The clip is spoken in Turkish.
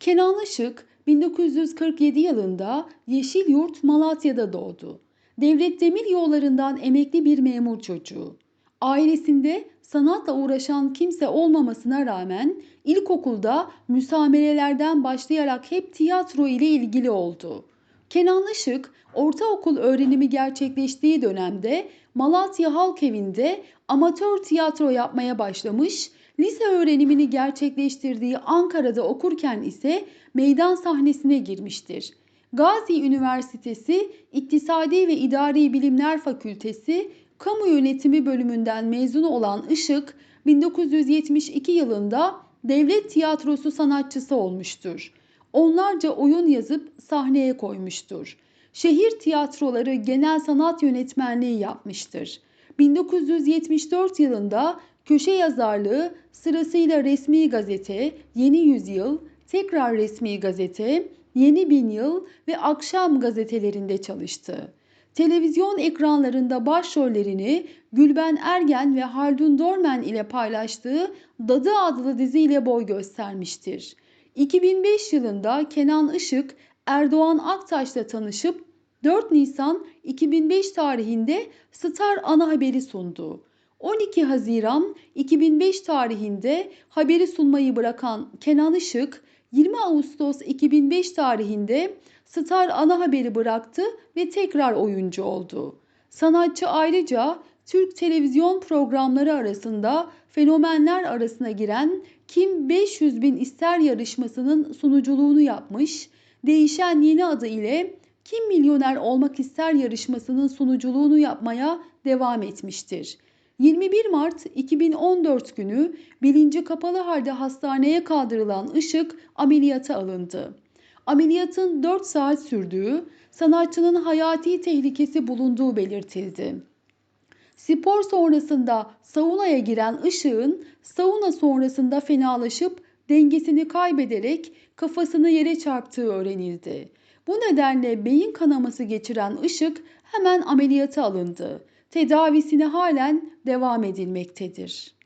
Kenan Işık 1947 yılında Yeşilyurt Malatya'da doğdu. Devlet Demir Yolları'ndan emekli bir memur çocuğu. Ailesinde sanatla uğraşan kimse olmamasına rağmen ilkokulda müsamerelerden başlayarak hep tiyatro ile ilgili oldu. Kenan Işık ortaokul öğrenimi gerçekleştiği dönemde Malatya Halk Evi'nde amatör tiyatro yapmaya başlamış, lise öğrenimini gerçekleştirdiği Ankara'da okurken ise meydan sahnesine girmiştir. Gazi Üniversitesi İktisadi ve İdari Bilimler Fakültesi Kamu Yönetimi bölümünden mezun olan Işık 1972 yılında devlet tiyatrosu sanatçısı olmuştur. Onlarca oyun yazıp sahneye koymuştur. Şehir tiyatroları genel sanat yönetmenliği yapmıştır. 1974 yılında köşe yazarlığı sırasıyla Resmi Gazete, Yeni Yüzyıl, tekrar Resmi Gazete, Yeni Bin Yıl ve Akşam gazetelerinde çalıştı. Televizyon ekranlarında başrollerini Gülben Ergen ve Haldun Dormen ile paylaştığı Dadı adlı diziyle boy göstermiştir. 2005 yılında Kenan Işık Erdoğan Aktaş'la tanışıp 4 Nisan 2005 tarihinde Star ana haberi sundu. 12 Haziran 2005 tarihinde haberi sunmayı bırakan Kenan Işık 20 Ağustos 2005 tarihinde Star ana haberi bıraktı ve tekrar oyuncu oldu. Sanatçı ayrıca Türk televizyon programları arasında fenomenler arasına giren Kim 500 bin ister yarışmasının sunuculuğunu yapmış, değişen yeni adı ile Kim Milyoner Olmak İster yarışmasının sunuculuğunu yapmaya devam etmiştir. 21 Mart 2014 günü bilinci kapalı halde hastaneye kaldırılan Işık ameliyata alındı. Ameliyatın 4 saat sürdüğü, sanatçının hayati tehlikesi bulunduğu belirtildi. Spor sonrasında saunaya giren Işık'ın sauna sonrasında fenalaşıp dengesini kaybederek kafasını yere çarptığı öğrenildi. Bu nedenle beyin kanaması geçiren Işık hemen ameliyata alındı. Tedavisine halen devam edilmektedir.